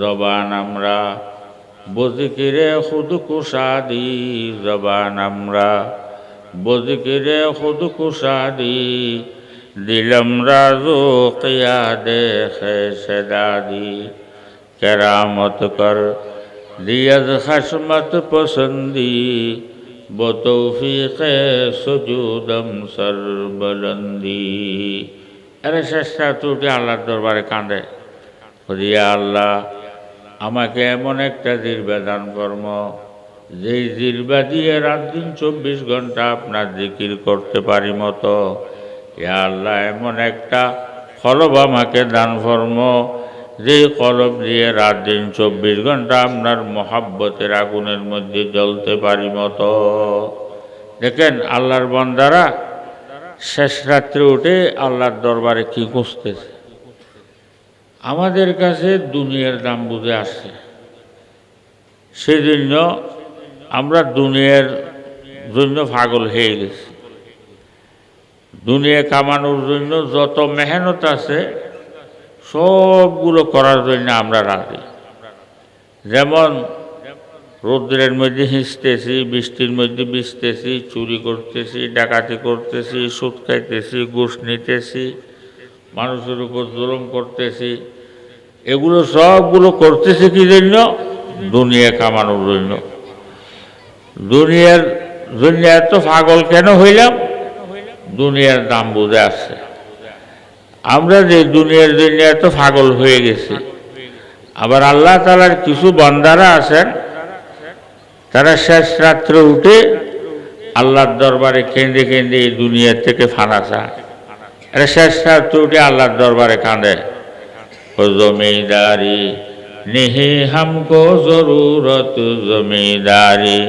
জবান আমরা। বজিকিরে খুদ কুষাদি জবান আমরা। বজিকিরে খুদ কুষাদি দিলম রাজু কিয়া দেখে সেদাদি কেরামত কর দিয়দ খসমত পসন্দি বতৌফিক সুজুদম সরবলন্দি। আরে শেষটা ত্রুটি আল্লাহর দরবারে কাঁদে দিয়া আল্লাহ আমাকে এমন একটা জিরবা দান কর্ম, যেই জিরবা দিয়ে রাত দিন চব্বিশ ঘণ্টা আপনার জিকির করতে পারি মতো। ইয়া আল্লাহ, এমন একটা কলব আমাকে দান কর্ম, যেই কলব দিয়ে রাত দিন চব্বিশ ঘণ্টা আপনার মহাব্বতের আগুনের মধ্যে জ্বলতে পারি মতো। দেখেন আল্লাহর বন্দারা শেষ রাত্রে উঠে আল্লাহর দরবারে কি খুঁজতেছে? আমাদের কাছে দুনিয়ার দাম বুঝে আসছে। সেজন্য আমরা দুনিয়ার জন্য পাগল হয়ে গেছি। দুনিয়া কামানোর জন্য যত মেহনত আছে, সবগুলো করার জন্য আমরা রাজি। যেমন রৌদ্রের মধ্যে হিঁচতেছি, বৃষ্টির মধ্যে বিছতেছি চুরি করতেছি, ডাকাতি করতেছি, সুদ খাইতেছি, ঘুষ নিতেছি, মানুষের উপর জুলুম করতেছি। এগুলো সবগুলো করতেছে কি জন্য? দুনিয়া কামানোর জন্য। দুনিয়ার জন্য এত পাগল কেন হইলাম? দুনিয়ার দাম বুঝে আসছে আমরা যে দুনিয়ার জন্য এত পাগল হয়ে গেছি, আবার আল্লাহ তালার কিছু বন্দারা আছেন, তারা শেষ রাত্রে উঠে আল্লাহর দরবারে কেঁদে কেঁদে এই দুনিয়ার থেকে ফানা চায়। শেষ রাত্রে উঠে আল্লাহর দরবারে কাঁদে। জমিদারি, নেহে হামকো জরুরত জমিদারি,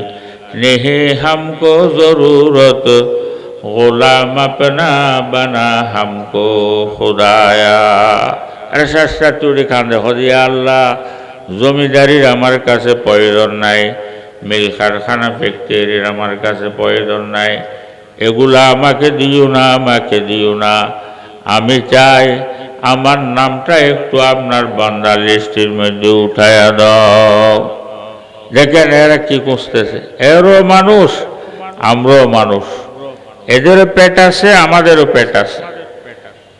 নেহে হামকো জরুরত, গোলাম আপনা বানা হামকো খুদায়া। আরে রাত্রে উঠে হদিয়া আল্লাহ, জমিদারির আমার কাছে প্রয়োজন নাই, মিল কারখানা ফ্যাক্টরির আমার কাছে প্রয়োজন নাই, এগুলা আমাকে দিও না, আমাকে দিও না, আমি চাই আমার নামটা একটু আপনার বান্দা লিস্টের মধ্যে উঠাইয়া দাও। দেখেন এরা কি করতেছে? এরও মানুষ, আমরাও মানুষ। এদেরও পেট আছে, আমাদেরও পেট আছে।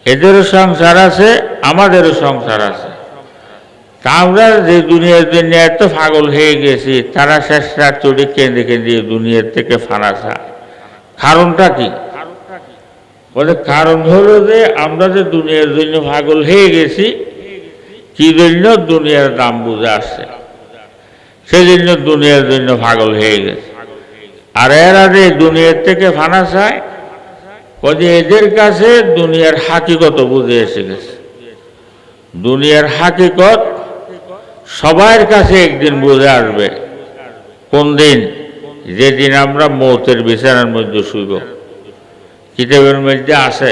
এদেরও সংসার আছে, আমাদেরও সংসার আছে। তা আমরা যে দুনিয়ার জন্য এত পাগল হয়ে গেছি, তারা শেষ রাত চড়ে কেঁদে কেঁদে দুনিয়ার থেকে ফানাসা কারণটা কি? বলে, কারণ হলো যে আমরা যে দুনিয়ার জন্য ভাগল হয়ে গেছি, কি জন্য দুনিয়ার দাম বুঝে আসছে? সেই জন্য দুনিয়ার জন্য ভাগল হয়ে গেছে। আর এরা যে দুনিয়ার থেকে ফানা চায় যে এদের কাছে দুনিয়ার হাকিকত বুঝে এসে গেছে। দুনিয়ার হাকিকত সবার কাছে একদিন বুঝে আসবে, কোন দিন? যেদিন আমরা মৌতের বিছানার মধ্যে শুইব। কিতাবের মধ্যে আছে।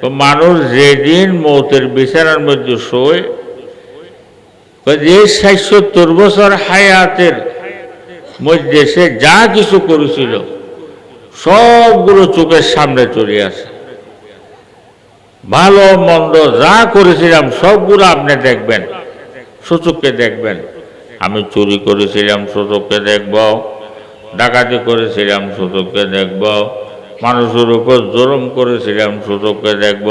তো মানুষ যেদিন মৌতের বিছানার মধ্যে শোয় যে ষাট সত্তর বছর হায়াতের মধ্যে সে যা কিছু করেছিল, সবগুলো চোখের সামনে চলে আসে। ভালো, মন্দ যা করেছিলাম, সবগুলো আপনি দেখবেন, সূচককে দেখবেন। আমি চুরি করেছিলাম, সূচককে দেখব, ডাকাতি করেছিলাম, সূচককে দেখব। মানুষের উপর জরম করেছিলাম সূচককে দেখব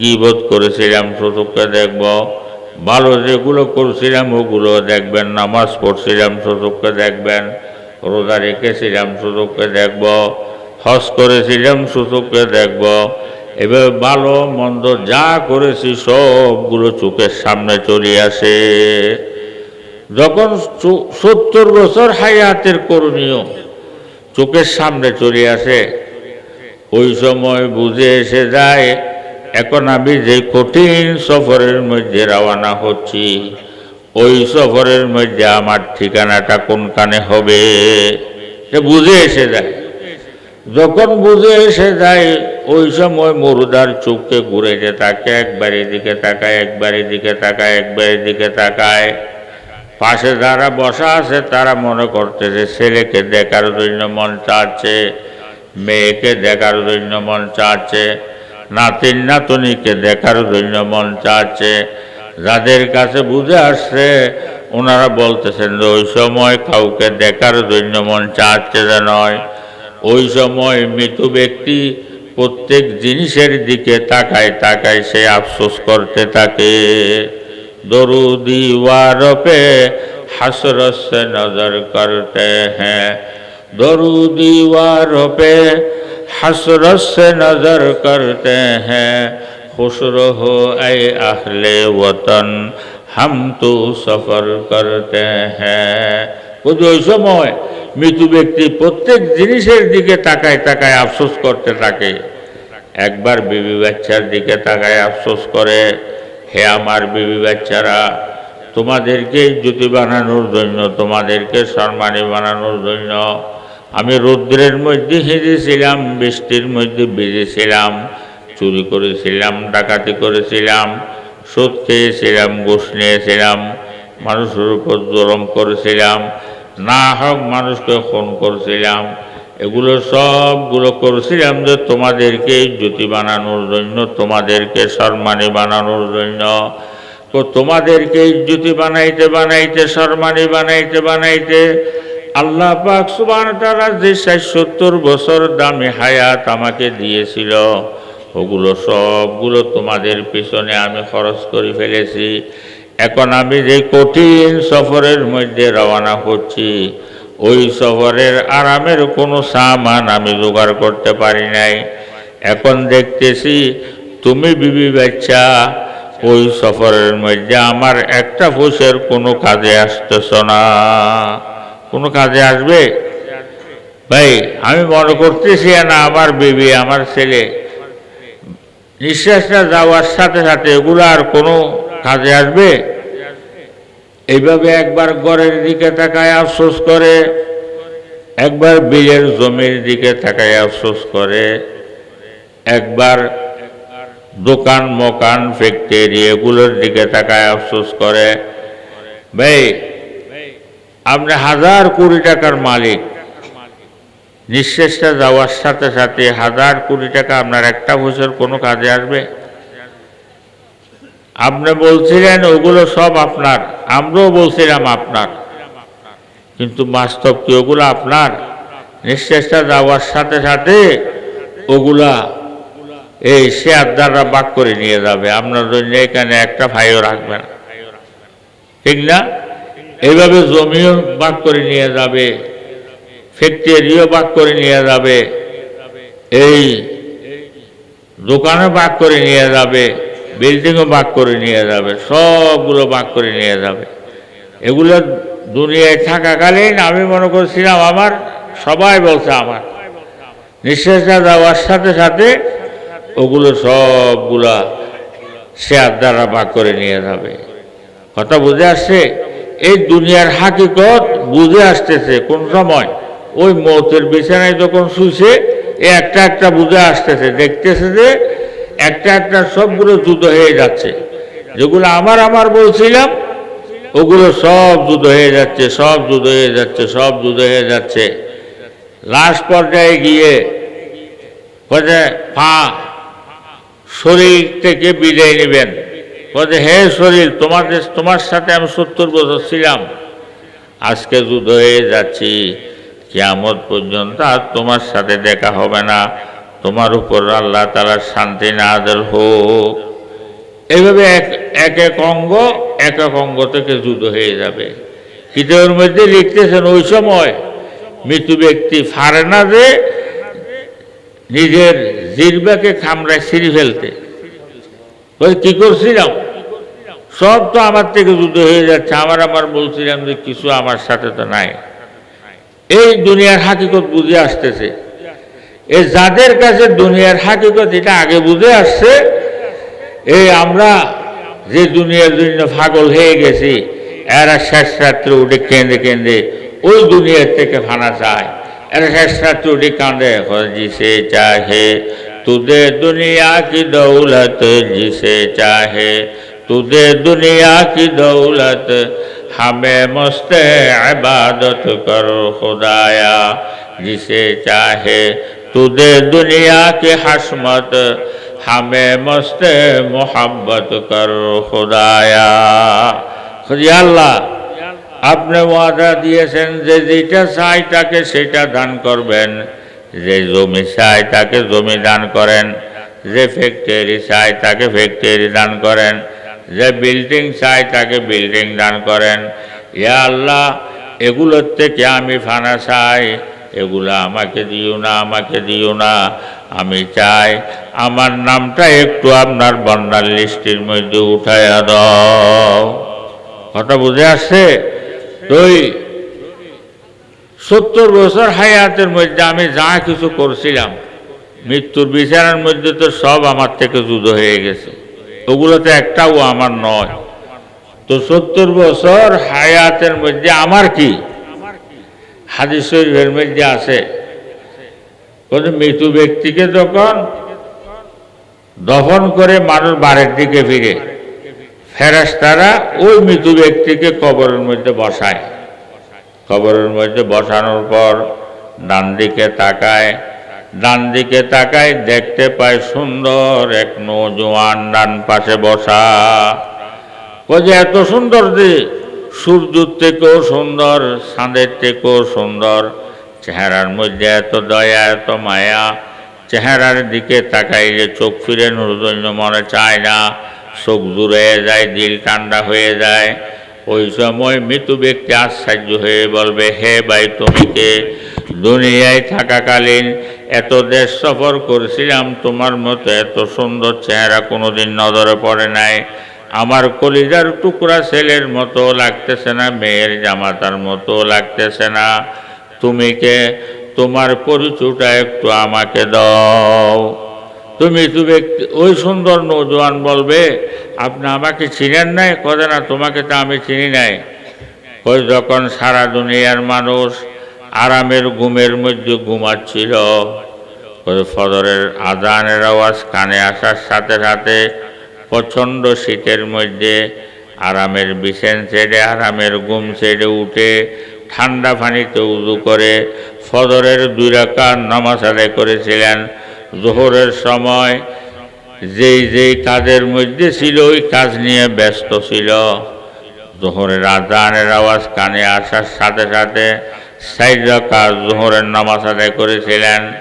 গিবোধ করেছিলাম সূচককে দেখব ভালো যেগুলো করছিলাম ওগুলো দেখবেন, নামাজ পড়ছিলাম সূচককে দেখবেন, রোজা রেখেছিলাম সূচককে দেখব হজ করেছিলাম সূচককে দেখব এবার ভালো মন্দ যা করেছি সবগুলো চোখের সামনে চলে আসে। যখন সত্তর বছর হায়াতের করণীয় চোখের সামনে চলে আসে ওই সময় বুঝে এসে যায়, এখন আমি যে কঠিন সফরের মধ্যে রওনা হচ্ছি, ওই সফরের মধ্যে আমার ঠিকানাটা কোনখানে হবে? সে বুঝে এসে যায়। যখন বুঝে এসে যায়, ওই সময় মরুদার চোখকে ঘুরে যে তাকে একবার এদিকে তাকায়, একবার এদিকে তাকায়, একবার এদিকে তাকায়। পাশে যারা বসা আছে, তারা মনে করতেছে ছেলেকে দেখার জন্য মন চাচ্ছে মেয়েকে দেখার জন্য মন চাচ্ছে নাতিন নাতনিকে দেখার জন্য মন চাচ্ছে। যাদের কাছে বুঝে আসছে, ওনারা বলতেছেন যে ওই সময় কাউকে দেখার জন্য মন চাচ্ছে যে নয়। ওই সময় মৃত ব্যক্তি প্রত্যেক জিনিসের দিকে তাকায় তাকায় সে আফসোস করতে থাকে। দরুদি ওয়ারপে হাসরসে নজর করতে হ্যাঁ। हैं दरूदी वारों हसरत से नजर करते हैं खुश रहो ऐ अहले वतन हम तो सफर करते हैं বুঝি ওই সময় মৃত্যু ব্যক্তি প্রত্যেক জিনিসের দিকে তাকায় তাকায় আফসোস করতে থাকে একবার বিবি বাচ্চার দিকে তাকায় আফসোস করে হে আমার বিবি বাচ্চারা তোমাদেরকে জ্যোতি বানানোর জন্য তোমাদেরকে সম্মানী বানানোর জন্য আমি রৌদ্রের মধ্যে হেঁটেছিলাম বৃষ্টির মধ্যে বেজেছিলাম, চুরি করেছিলাম, ডাকাতি করেছিলাম, সুদ খেয়েছিলাম, ঘুষ নিয়েছিলাম, মানুষের উপর জরম করেছিলাম, না হোক মানুষকে খুন করেছিলাম, এগুলো সবগুলো করেছিলাম যে তোমাদেরকে জ্যোতি বানানোর জন্য, তোমাদেরকে সম্মানী বানানোর জন্য। তো তোমাদেরকে ইজ্জতি বানাইতে বানাইতে সম্মানী বানাইতে বানাইতে আল্লাহ পাক সুবান তারা যে ষাট সত্তর বছর দামি হায়াত আমাকে দিয়েছিল, ওগুলো সবগুলো তোমাদের পিছনে আমি খরচ করে ফেলেছি। এখন আমি যে কঠিন সফরের মধ্যে রওনা করছি ওই সফরের আরামের কোনো সামান আমি জোগাড় করতে পারি নাই। এখন দেখতেছি তুমি বিবি বাচ্চা, ওই সফরের মধ্যে আমার একটা ফুসের কোনো কাজে আসতেছ না। কোনো কাজে আসবে? ভাই, আমি মনে করতেছি না আমার বেবি, আমার ছেলে। নিঃশ্বাসটা যাওয়ার সাথে সাথে এগুলো আর কোনো কাজে আসবে? এইভাবে একবার গড়ের দিকে তাকায় আফসোস করে, একবার বিলের জমির দিকে তাকায় আফসোস করে, একবার দোকান, মকান ফ্যাক্টরি এগুলোর দিকে তাকায় আফসোস করে। ভাই আপনি হাজার কোটি টাকার মালিক। নিঃশ্বাসটা যাওয়ার সাথে সাথে হাজার কোটি টাকা আপনার একটা বছর কোনো কাজে আসবে? আপনি বলছিলেন, ওগুলো সব আপনার। আমরাও বলছিলাম, আপনার। কিন্তু বাস্তব কি ওগুলো আপনার? নিঃশ্বাসটা যাওয়ার সাথে সাথে ওগুলা এই শেয়ার দ্বারা বাক করে নিয়ে যাবে। আপনার জন্য এখানে একটা ভাইও রাখবে না ঠিক না? এইভাবে জমিও বাক করে নিয়ে যাবে ফ্যাক্টরিও বাক করে নিয়ে যাবে, এই দোকানে বাক করে নিয়ে যাবে, বিল্ডিংও বাক করে নিয়ে যাবে, সবগুলো বাক করে নিয়ে যাবে। এগুলো দুনিয়ায় থাকাকালীন আমি মনে করছিলাম আমার, সবাই বলছে আমার। নিঃশ্বাসটা যাওয়ার সাথে সাথে ওগুলো সবগুলা শেয়ার দ্বারা ভাগ করে নিয়ে যাবে। কথা বুঝে আসছে? এই দুনিয়ার হাকিকত বুঝে আসতেছে কোন সময়? ওই মৌতের বিছানায় যখন শুইছে, এ একটা একটা বুঝে আসতেছে, দেখতেছে যে একটা একটা সবগুলো যুদ্ধ হয়ে যাচ্ছে। যেগুলো আমার আমার বলছিলাম, ওগুলো সব যুদ্ধ হয়ে যাচ্ছে, সব যুদ্ধ হয়ে যাচ্ছে, সব যুদ্ধ হয়ে যাচ্ছে। লাস্ট পর্যায়ে গিয়ে পা শরীর থেকে বিদায় নেবেন। বলে হে শরীর তোমাদের তোমার সাথে আমি সত্তর বছর ছিলাম। আজকে যুদ্ধ হয়ে যাচ্ছি। কেমন পর্যন্ত আর তোমার সাথে দেখা হবে না। তোমার উপর আল্লাহ তালার শান্তি নাজল হোক। এইভাবে এক এক এক অঙ্গ, এক এক অঙ্গ থেকে যুদ্ধ হয়ে যাবে। কিতাবের মধ্যে লিখতেছেন, ওই সময় মৃত্যু ব্যক্তি ফারে না যে নিজের জিরবাকে খামড়ায় সিঁড়ি ফেলতে। ওই কি করছিলাম? সব তো আমার থেকে যুদ্ধ হয়ে যাচ্ছে। আমার আমার বলছিলাম যে কিছু আমার সাথে তো নাই। এই দুনিয়ার হাকিকত বুঝে আসতেছে। এই যাদের কাছে দুনিয়ার হাকিকত এটা আগে বুঝে আসছে এই আমরা যে দুনিয়ার জন্য পাগল হয়ে গেছি, এরা শেষ রাত্রে উঠে কেঁদে কেঁদে ওই দুনিয়ার থেকে ফানা চায়। এরা শেষ রাত্রে উঠে কাঁদে জিসে চাহে তুদে দুনিয়া কি দৌলত জিসে চাহে তুদে দুনিয়া কি দৌলত हमें मस्त इबादत करो खुदाया जिसे चाहे तुझे दुनिया की हसमत हमें मस्त मोहब्बत कर खुदाया খুদি আল্লাহ আপনি ওয়াদা দিয়েছেন যে যেটা চাই তাকে সেটা দান করবেন যে জমি চাই তাকে জমি দান করেন, যে ফ্যাক্টরি চাই তাকে ফ্যাক্টরি দান করেন, যে বিল্ডিং চাই তাকে বিল্ডিং দান করেন। ইয়া আল্লাহ, এগুলোর থেকে আমি ফানা চাই, এগুলো আমাকে দিও না, আমাকে দিও না। আমি চাই আমার নামটা একটু আপনার বন্যার লিস্টের মধ্যে উঠাইয়া দাও। কথা বুঝে আসছে? তুই সত্তর বছর হায়াতের মধ্যে আমি যা কিছু করছিলাম, মৃত্যুর বিচারের মধ্যে তো সব আমার থেকে জুদো হয়ে গেছে। ওগুলোতে একটাও আমার নয়। তো সত্তর বছর হায়াতের মধ্যে আমার কি? হাদিস শরীফের মধ্যে আছে, কোন মৃত ব্যক্তিকে যখন দফন করে মানুষ বাড়ির দিকে ফিরে, ফেরেশতারা ওই মৃত্যু ব্যক্তিকে কবরের মধ্যে বসায়। কবরের মধ্যে বসানোর পর ডান দিকে তাকায়। ডান দিকে তাকায় দেখতে পায় সুন্দর এক নৌজওয়ান ডান পাশে বসা। ও যে এত সুন্দর যে সূর্যর থেকেও সুন্দর, চাঁদের থেকেও সুন্দর। চেহারার মধ্যে এত দয়া, এত মায়া। চেহারার দিকে তাকাইলে চোখ ফিরে জন্য মনে চায় না। চোখ দূরে যায়, দিল ঠান্ডা হয়ে যায়। ওই সময় মৃত ব্যক্তি আশ্চর্য হয়ে বলবে, হে ভাই, তুমি কে? দুনিয়ায় থাকাকালীন এত দেশ সফর করছিলাম, তোমার মতো এত সুন্দর চেহারা কোনোদিন নজরে পড়ে নাই। আমার কলিজার টুকরা ছেলের মতো লাগতেছে না, মেয়ের জামাতার মতো লাগতেছে না। তুমি কে? তোমার পরিচয়টা একটু আমাকে দাও। তুমি তো ব্যক্তি, ওই সুন্দর নৌজওয়ান বলবে আপনি আমাকে চিনেন নাই? কদে না, তোমাকে তো আমি চিনি নাই। ওই যখন সারা দুনিয়ার মানুষ আরামের ঘুমের মধ্যে ঘুমাচ্ছিল, ওই ফদরের আজানের আওয়াজ কানে আসার সাথে সাথে প্রচণ্ড শীতের মধ্যে আরামের বিছেন ছেড়ে, আরামের ঘুম ছেড়ে উঠে ঠান্ডা পানিতে উজু করে ফদরের দুই রাকাত নামাজ আদায় করেছিলেন। জোহরের সময় যেই যেই কাজের মধ্যে ছিল, ওই কাজ নিয়ে ব্যস্ত ছিল। জোহরের আজানের আওয়াজ, কানে আসার সাথে সাথে সাইড রাকাত জোহরের নামাজ আদায় করেছিলেন।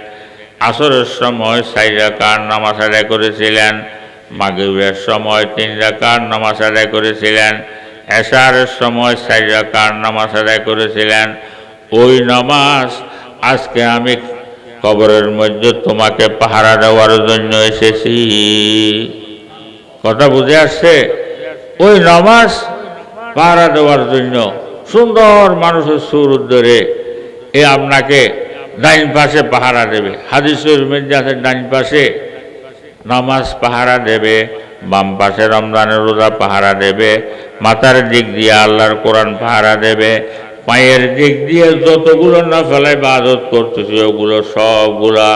আসরের সময় সাইড রাকাত নামাজ আদায় করেছিলেন। মাগরিবের সময় তিন রাকাত নামাজ আদায় করেছিলেন। এশারের সময় চার রাকাত নামাজ আদায় করেছিলেন। ওই নামাজ আজকে আমি কবরের মধ্যে তোমাকে পাহারা দেওয়ার জন্য এসেছি। কথা বুঝে আসছে? ওই নামাজ পাহারা দেওয়ার জন্য। সুন্দর মানুষের সুর ধরে এ আপনাকে ডাইন পাশে পাহারা দেবে। হাদিসের মধ্যে ডাইন পাশে নামাজ পাহারা দেবে, বাম পাশে রমজানের রোজা পাহারা দেবে, মাথার দিক দিয়ে আল্লাহর কোরআন পাহারা দেবে পায়ের দিক দিয়ে যতগুলো না ফেলায় বাদত করতেছি, ওগুলো সবগুলা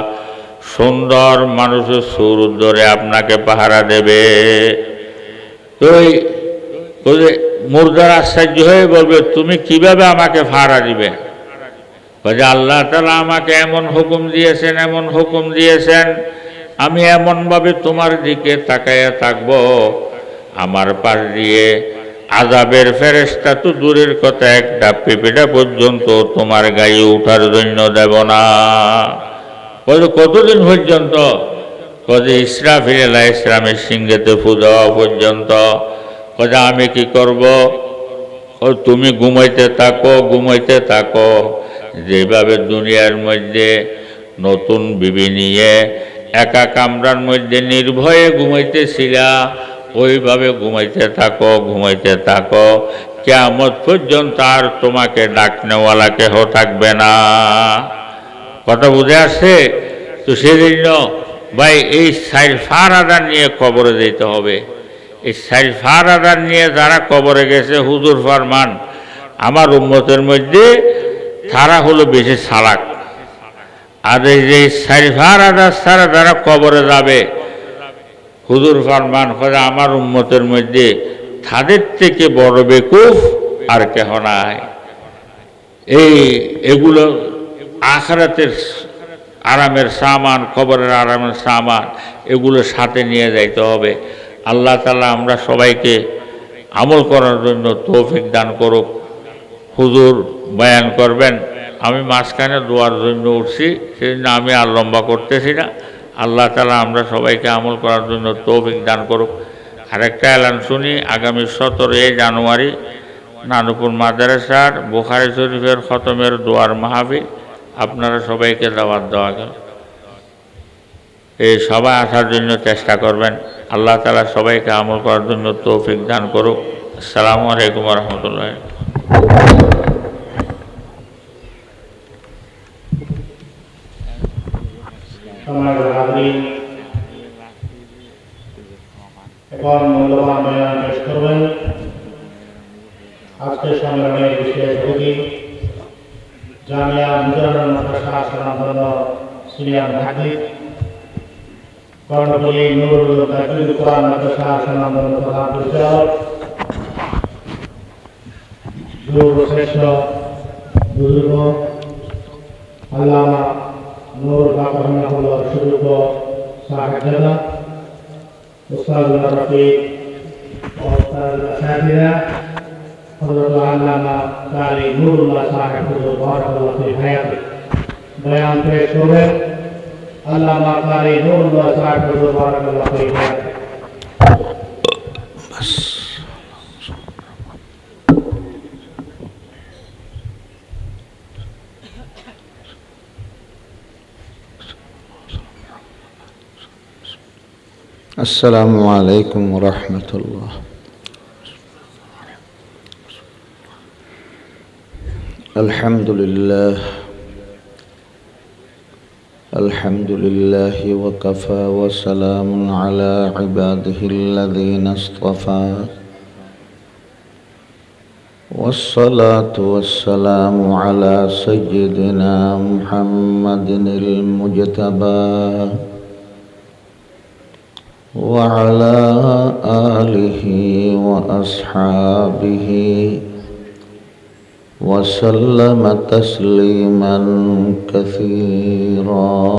সুন্দর মানুষের সুর ধরে আপনাকে পাহারা দেবে। তো মুর্দার আশ্চর্য হয়ে বলবে, তুমি কীভাবে আমাকে পাহারা দিবে? যে আল্লাহ তালা আমাকে এমন হুকুম দিয়েছেন, এমন হুকুম দিয়েছেন। আমি এমনভাবে তোমার দিকে তাকাইয়া থাকব। আমার পাশ দিয়ে আজাবের ফেরেস্তা তো দূরের কথা একটা পেঁপেটা পর্যন্ত তোমার গায়ে উঠার জন্য দেব না। বলে, কতদিন পর্যন্ত? কদে ইসরাফিল আলাহ ইসলামের সিংহেতে ফু দেওয়া পর্যন্ত। কদে আমি কি করব? তুমি ঘুমাইতে থাকো ঘুমাইতে থাকো। যেভাবে দুনিয়ার মধ্যে নতুন বিবি নিয়ে একা কামরার মধ্যে নির্ভয়ে ঘুমাইতেছিলা ওইভাবে ঘুমাইতে থাকো ঘুমাইতে থাকো। কেমত পর্যন্ত আর তোমাকে ডাকনেওয়ালা কেহ থাকবে না। কথা বুঝে আসছে? তো সেজন্য ভাই, এই সাইফার আদার নিয়ে কবরে যেতে হবে। এই সাইফার আদার নিয়ে যারা কবরে গেছে, হুজুর ফরমান, আমার উম্মতের মধ্যে তারা হলো বেশি সালাক। আর এই যে সাইফার আদার ছাড়া যারা কবরে যাবে হুজুর ফরমান করে, আমার উম্মতের মধ্যে তাদের থেকে বড় বেকুফ আর কেহ নাই। এই এগুলো আখরাতের আরামের সামান খবরের আরামের সামান, এগুলো সাথে নিয়ে যাইতে হবে। আল্লাহ তালা আমরা সবাইকে আমল করার জন্য তৌফিক দান করুক। হুজুর বয়ান করবেন, আমি মাঝখানে দোয়ার জন্য উঠছি, সেজন্য আমি আর লম্বা করতেছি না। আল্লাহ তালা আমরা সবাইকে আমল করার জন্য তৌফিক দান করুক। আরেকটা এলান শুনি, আগামী সতেরোই জানুয়ারি নানুপুর মাদ্রাসার বুখারি শরীফের খতমের দোয়ার মাহফিল। আপনারা সবাইকে দাওয়াত দেওয়া গেল। এই সবাই আসার জন্য চেষ্টা করবেন। আল্লাহ তালা সবাইকে আমল করার জন্য তৌফিক দান করুক। আসসালামু আলাইকুম রহমতুল্লাহ। সম্মানিত হাজরিন এখন মূল্যবান বয়ান পেশ করবেন আজকের সম্মেলনের বিশেষ অতিথি জামিয়া মুজারুল মাদ্রাসা সনাতন সিনিয়র হাদিস কর্ণপল্লী নুরুল তাজুল কোরআন মাদ্রাসা সনাতন প্রধান পরিচালক শ্রেষ্ঠ বুজুর্গ, আল্লামা নূর বাবা রহমাতুল্লাহ সুযোগ্য সাহায্যতা উস্তাদ রফিক উস্তাদ সাথীরা হযরত আল্লামা কারি নুরুল্লাহ সাহেব হুজুর বারাকাল্লাহু ফি হায়াতি বয়ান পেশ করবেন আল্লামা কারি নুরুল্লাহ সাহেব হুজুর বারাকাল্লাহু ফি হায়াতি السلام عليكم ورحمة الله. الحمد لله. الحمد لله وكفى وسلام على عباده الذين اصطفى. والصلاة والسلام على سيدنا محمد المجتبى. وعلى آله وأصحابه وسلم تسليما كثيرا.